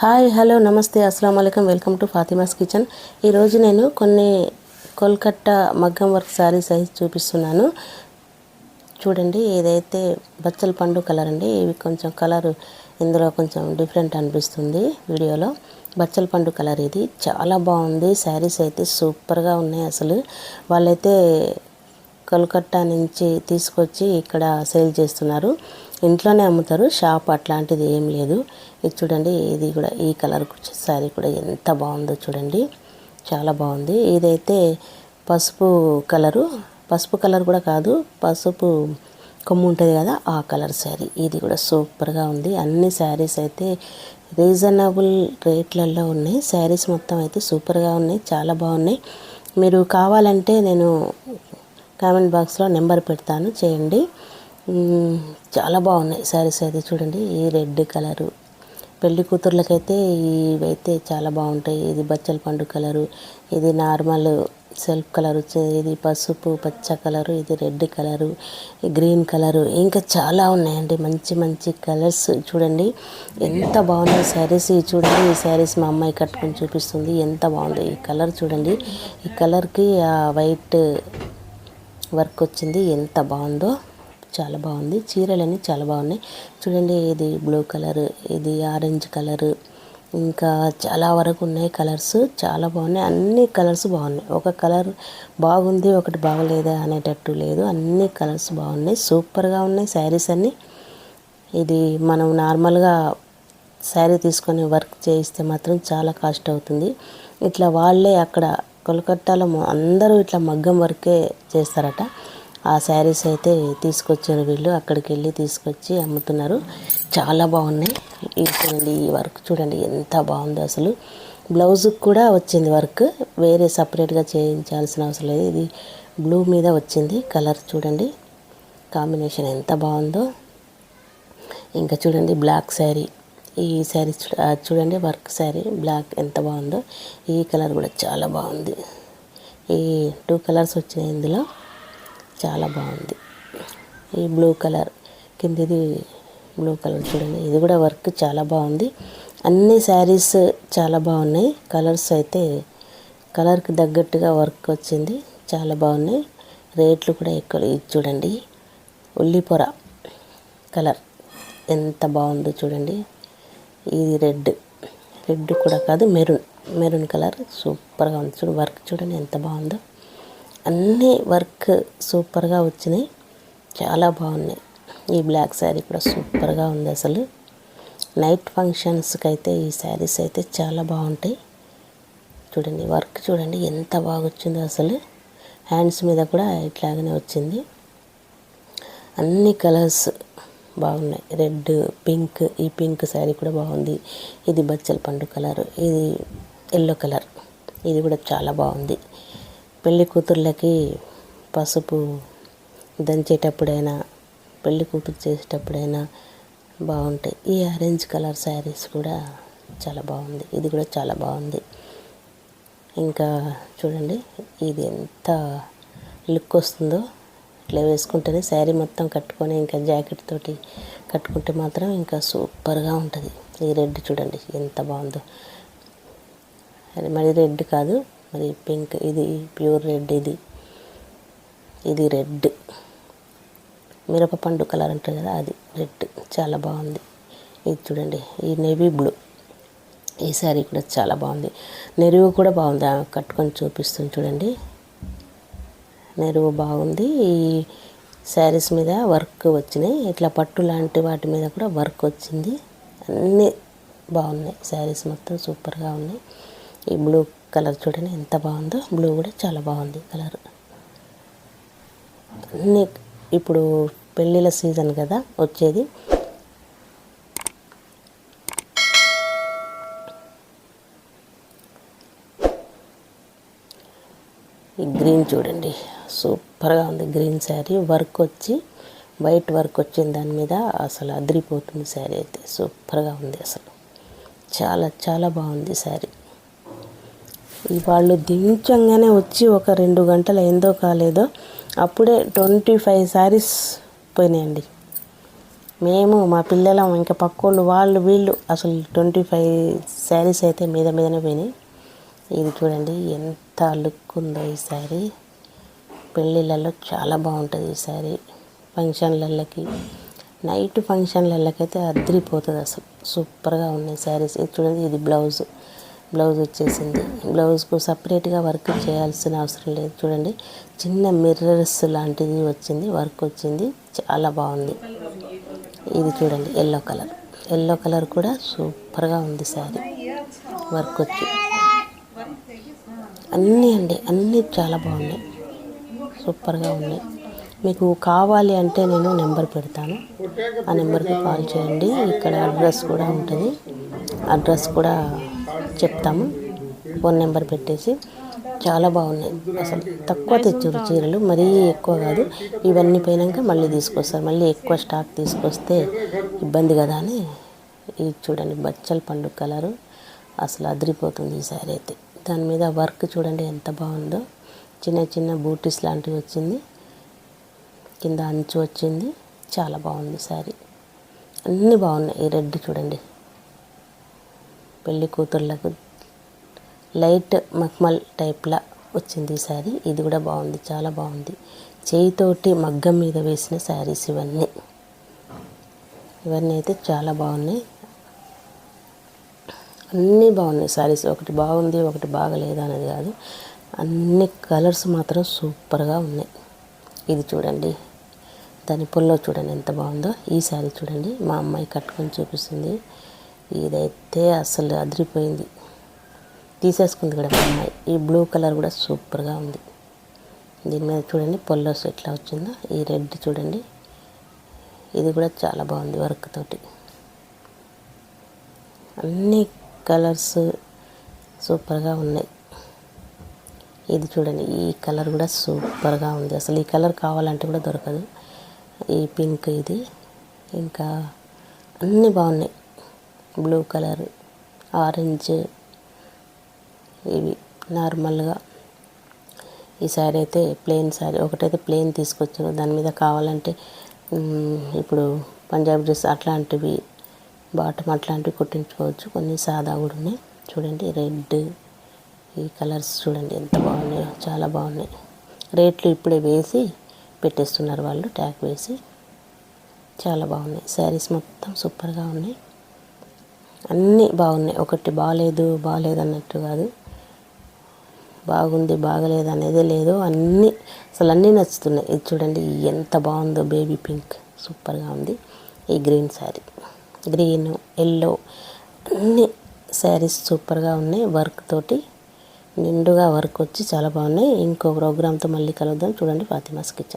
Hi hello నమస్తే అస్సలం అయికం వెల్కమ్ టు ఫాతిమాస్ కిచెన్. ఈరోజు నేను కొన్ని కోల్కట్టా మగ్గం వర్క్ శారీస్ సైజ్ చూపిస్తున్నాను. చూడండి ఏదైతే బచ్చల పండు కలర్ అండి. ఇవి కొంచెం కలర్ ఇందులో కొంచెం డిఫరెంట్ అనిపిస్తుంది వీడియోలో. బచ్చల పండు కలర్ ఇది. చాలా బాగుంది. శారీస్ అయితే సూపర్గా ఉన్నాయి అసలు. వాళ్ళైతే కలకత్తా నుంచి తీసుకొచ్చి ఇక్కడ సేల్ చేస్తున్నారు. ఇంట్లోనే అమ్ముతారు. షాప్ అట్లాంటిది ఏం లేదు. ఇది చూడండి ఇది కూడా ఈ కలర్ శారీ కూడా ఎంత బాగుందో చూడండి. చాలా బాగుంది. ఇదైతే పసుపు కలరు. పసుపు కలర్ కూడా కాదు పసుపు కొమ్ము ఉంటుంది కదా ఆ కలర్ శారీ. ఇది కూడా సూపర్గా ఉంది. అన్ని శారీస్ అయితే రీజనబుల్ రేట్లలో ఉన్నాయి. శారీస్ మొత్తం అయితే సూపర్గా ఉన్నాయి. చాలా బాగున్నాయి. మీరు కావాలంటే నేను కామెంట్ బాక్స్లో నెంబర్ పెడతాను చేయండి. చాలా బాగున్నాయి శారీస్ అయితే చూడండి ఈ రెడ్ కలరు. పెళ్ళి కూతుర్లకైతే ఇవైతే చాలా బాగుంటాయి. ఇది బచ్చల పండు కలరు ఇది నార్మల్ సెల్ఫ్ కలర్ వచ్చేది ఇది పసుపు పచ్చ కలరు ఇది రెడ్ కలరు గ్రీన్ కలరు. ఇంకా చాలా ఉన్నాయండి మంచి మంచి కలర్స్ చూడండి. ఎంత బాగున్నాయి శారీస్ చూడండి ఈ శారీస్ మా అమ్మాయి కట్టుకొని చూపిస్తుంది. ఎంత బాగుంది ఈ కలర్ చూడండి. ఈ కలర్కి ఆ వైట్ వర్క్ వచ్చింది. ఎంత బాగుందో చాలా బాగుంది. చీరలన్నీ చాలా బాగున్నాయి. చూడండి ఇది బ్లూ కలర్ ఇది ఆరెంజ్ కలర్ ఇంకా చాలా వరకు ఉన్నాయి కలర్స్. చాలా బాగున్నాయి. అన్ని కలర్స్ బాగున్నాయి. ఒక కలర్ బాగుంది ఒకటి బాగలేదా అనేటట్టు లేదు. అన్ని కలర్స్ బాగున్నాయి. సూపర్గా ఉన్నాయి శారీస్ అన్నీ. ఇది మనం నార్మల్గా శారీ తీసుకొని వర్క్ చేయిస్తే మాత్రం చాలా కాస్ట్ అవుతుంది. ఇట్లా వాళ్ళే అక్కడ కోల్కత్తాలో అందరూ ఇట్లా మగ్గం వర్కే చేస్తారట. ఆ శారీస్ అయితే తీసుకొచ్చారు వీళ్ళు. అక్కడికి వెళ్ళి తీసుకొచ్చి అమ్ముతున్నారు. చాలా బాగున్నాయి. ఇది చూడండి ఈ వర్క్ చూడండి ఎంత బాగుందో అసలు. బ్లౌజ్కి కూడా వచ్చింది వర్క్. వేరే సపరేట్గా చేయించాల్సిన అవసరం లేదు. ఇది బ్లూ మీద వచ్చింది. కలర్ చూడండి. కాంబినేషన్ ఎంత బాగుందో. ఇంకా చూడండి బ్లాక్ శారీ ఈ శారీ చూడండి వర్క్ శారీ బ్లాక్ ఎంత బాగుందో. ఈ కలర్ కూడా చాలా బాగుంది. ఈ టూ కలర్స్ వచ్చినాయి ఇందులో. చాలా బాగుంది. ఈ బ్లూ కలర్ కిందిది బ్లూ కలర్ చూడండి. ఇది కూడా వర్క్ చాలా బాగుంది. అన్ని శారీస్ చాలా బాగున్నాయి. కలర్స్ అయితే కలర్కి తగ్గట్టుగా వర్క్ వచ్చింది. చాలా బాగున్నాయి. రేట్లు కూడా ఎక్కువ. ఇది చూడండి. ఉల్లిపొర కలర్ ఎంత బాగుందో చూడండి. ఇది రెడ్. రెడ్ కూడా కాదు మెరూన్. Maroon colour. సూపర్గా ఉంది. చూడు వర్క్ చూడండి ఎంత బాగుందో. అన్నీ వర్క్ సూపర్గా వచ్చినాయి. చాలా బాగున్నాయి. ఈ బ్లాక్ శారీ కూడా సూపర్గా ఉంది అసలు. నైట్ ఫంక్షన్స్కి అయితే ఈ శారీస్ అయితే చాలా బాగుంటాయి. చూడండి వర్క్ చూడండి ఎంత బాగా వచ్చిందో అసలు. హ్యాండ్స్ మీద కూడా ఇట్లాగనే వచ్చింది. అన్ని కలర్స్ బాగున్నాయి. రెడ్ పింక్ ఈ పింక్ శారీ కూడా బాగుంది. ఇది బచ్చల పండు కలర్. ఇది ఎల్లో కలర్. ఇది కూడా చాలా బాగుంది. పెళ్ళి కూతుర్లకి పసుపు దంచేటప్పుడైనా పెళ్ళి కూతురు చేసేటప్పుడైనా బాగుంటాయి. ఈ ఆరెంజ్ కలర్ శారీస్ కూడా చాలా బాగుంది. ఇది కూడా చాలా బాగుంది. ఇంకా చూడండి ఇది ఎంత లుక్ వస్తుందో. ఇట్లా వేసుకుంటేనే శారీ మొత్తం కట్టుకొని ఇంకా జాకెట్ తోటి కట్టుకుంటే మాత్రం ఇంకా సూపర్గా ఉంటుంది. ఈ రెడ్ చూడండి ఎంత బాగుందో. అది మరి రెడ్ కాదు మరి పింక్. ఇది ప్యూర్ రెడ్ ఇది. ఇది రెడ్. మిరప పండు కలర్ అంటారు కదా అది రెడ్. చాలా బాగుంది. ఇది చూడండి ఈ నేవీ బ్లూ. ఈ శారీ కూడా చాలా బాగుంది. నెరువు కూడా బాగుంది కట్టుకొని చూపిస్తుంది చూడండి. నెరువు బాగుంది. ఈ శారీస్ మీద వర్క్ వచ్చినాయి. ఇట్లా పట్టు లాంటి వాటి మీద కూడా వర్క్ వచ్చింది. అన్నీ బాగున్నాయి. శారీస్ మొత్తం సూపర్గా ఉన్నాయి. ఈ బ్లూ కలర్ చూడండి ఎంత బాగుందో. బ్లూ కూడా చాలా బాగుంది కలర్. అన్నీ ఇప్పుడు పెళ్ళిళ్ళ సీజన్ కదా వచ్చేది. ఈ గ్రీన్ చూడండి. సూపర్గా ఉంది గ్రీన్ శారీ. వర్క్ వచ్చి వైట్ వర్క్ వచ్చిన దాని మీద అసలు అదిరిపోతుంది శారీ అయితే. సూపర్గా ఉంది అసలు. చాలా చాలా బాగుంది శారీ. వాళ్ళు దించంగానే వచ్చి ఒక రెండు గంటలు ఏందో కాలేదో అప్పుడే ట్వంటీ ఫైవ్ శారీస్ పోయినాయండి. మేము మా పిల్లలం ఇంకా పక్కోళ్ళు వాళ్ళు వీళ్ళు అసలు ట్వంటీ ఫైవ్ శారీస్ అయితే మీద మీదనే పోయినాయి. ఇది చూడండి ఎంత లుక్ ఉందో ఈ శారీ. పెళ్ళిళ్ళల్లో చాలా బాగుంటుంది ఈ శారీ. ఫంక్షన్లకి నైట్ ఫంక్షన్లకైతే అయితే అద్దరిపోతుంది అసలు. సూపర్గా ఉన్నాయి శారీస్. ఇది చూడండి ఇది బ్లౌజ్. బ్లౌజ్ వచ్చేసింది. బ్లౌజ్కు సపరేట్గా వర్క్ చేయాల్సిన అవసరం లేదు. చూడండి చిన్న మిర్రర్స్ లాంటిది వచ్చింది వర్క్ వచ్చింది. చాలా బాగుంది. ఇది చూడండి ఎల్లో కలర్. ఎల్లో కలర్ కూడా సూపర్గా ఉంది శారీ. వర్క్ వచ్చి. అన్నీ అండి అన్నీ చాలా బాగున్నాయి. సూపర్గా ఉన్నాయి. మీకు కావాలి అంటే నేను నెంబర్ పెడతాను. ఆ నెంబర్కి కాల్ చేయండి. ఇక్కడ అడ్రస్ కూడా ఉంటుంది. అడ్రస్ కూడా చెప్తాము. ఫోన్ నెంబర్ పెట్టేసి. చాలా బాగున్నాయి. అసలు తక్కువ తెచ్చారు చీరలు మరీ ఎక్కువ కాదు. ఇవన్నీ పోయినాక మళ్ళీ తీసుకొస్తారు. మళ్ళీ ఎక్కువ స్టాక్ తీసుకొస్తే ఇబ్బంది కదా అని. ఇది చూడండి బచ్చల పండు కలరు. అసలు అదిరిపోతుంది ఈ సారీ అయితే. దాని మీద వర్క్ చూడండి ఎంత బాగుందో. చిన్న చిన్న బూటీస్ లాంటివి వచ్చింది. కింద అంచు వచ్చింది. చాలా బాగుంది శారీ. అన్నీ బాగున్నాయి. ఈ రెడ్ చూడండి. పెళ్ళి కూతుర్లకు లైట్ మక్మల్ టైప్లా వచ్చింది ఈ శారీ. ఇది కూడా బాగుంది. చాలా బాగుంది. చేయితోటి మగ్గం మీద వేసిన శారీస్ ఇవన్నీ. ఇవన్నీ అయితే చాలా బాగున్నాయి. అన్నీ బాగున్నాయి. శారీస్ ఒకటి బాగుంది ఒకటి బాగలేదు అనేది కాదు. అన్ని కలర్స్ మాత్రం సూపర్గా ఉన్నాయి. ఇది చూడండి. దాని పొల్లో చూడండి ఎంత బాగుందో. ఈ శారీ చూడండి. మా అమ్మాయి కట్టుకొని చూపిస్తుంది. ఇదైతే అసలు అదిరిపోయింది. తీసేసుకుంది కూడా మా అమ్మాయి. ఈ బ్లూ కలర్ కూడా సూపర్గా ఉంది. దీని మీద చూడండి పొల్లోస్ ఎట్లా వచ్చిందో. ఈ రెడ్ చూడండి. ఇది కూడా చాలా బాగుంది వర్క్ తోటి. అన్ని కలర్స్ సూపర్గా ఉన్నాయి. ఇది చూడండి ఈ కలర్ కూడా సూపర్గా ఉంది. అసలు ఈ కలర్ కావాలంటే కూడా దొరకదు. ఈ పింక్ ఇది. ఇంకా అన్నీ బాగున్నాయి. బ్లూ కలర్ ఆరెంజ్ ఇవి నార్మల్గా. ఈ శారీ అయితే ప్లెయిన్ శారీ ఒకటైతే ప్లెయిన్ తీసుకొచ్చాను దాని మీద కావాలంటే ఇప్పుడు పంజాబ్ డ్రెస్ అట్లాంటివి బాటమ్ అట్లాంటివి కుట్టించుకోవచ్చు. కొన్ని సాదా కూడా ఉన్నాయి. చూడండి రెడ్. ఈ కలర్స్ చూడండి ఎంత బాగున్నాయో చాలా బాగున్నాయి. రేట్లు ఇప్పుడే వేసి పెట్టేస్తున్నారు వాళ్ళు ట్యాగ్ వేసి. చాలా బాగున్నాయి. శారీస్ మొత్తం సూపర్గా ఉన్నాయి. అన్నీ బాగున్నాయి. ఒకటి బాగాలేదు బాగాలేదు అన్నట్టు కాదు. బాగుంది బాగలేదు అనేది లేదు. అన్నీ అసలు అన్నీ నచ్చుతున్నాయి. ఇది చూడండి ఎంత బాగుందో బేబీ పింక్. సూపర్గా ఉంది. ఈ గ్రీన్ శారీ. గ్రీన్ ఎల్లో అన్ని శారీస్ సూపర్గా ఉన్నాయి. వర్క్ తోటి నిండుగా వర్క్ వచ్చి చాలా బాగున్నాయి. ఇంకో ప్రోగ్రామ్తో మళ్ళీ కలుద్దాం. చూడండి ఫాతిమాస్ కిచెన్.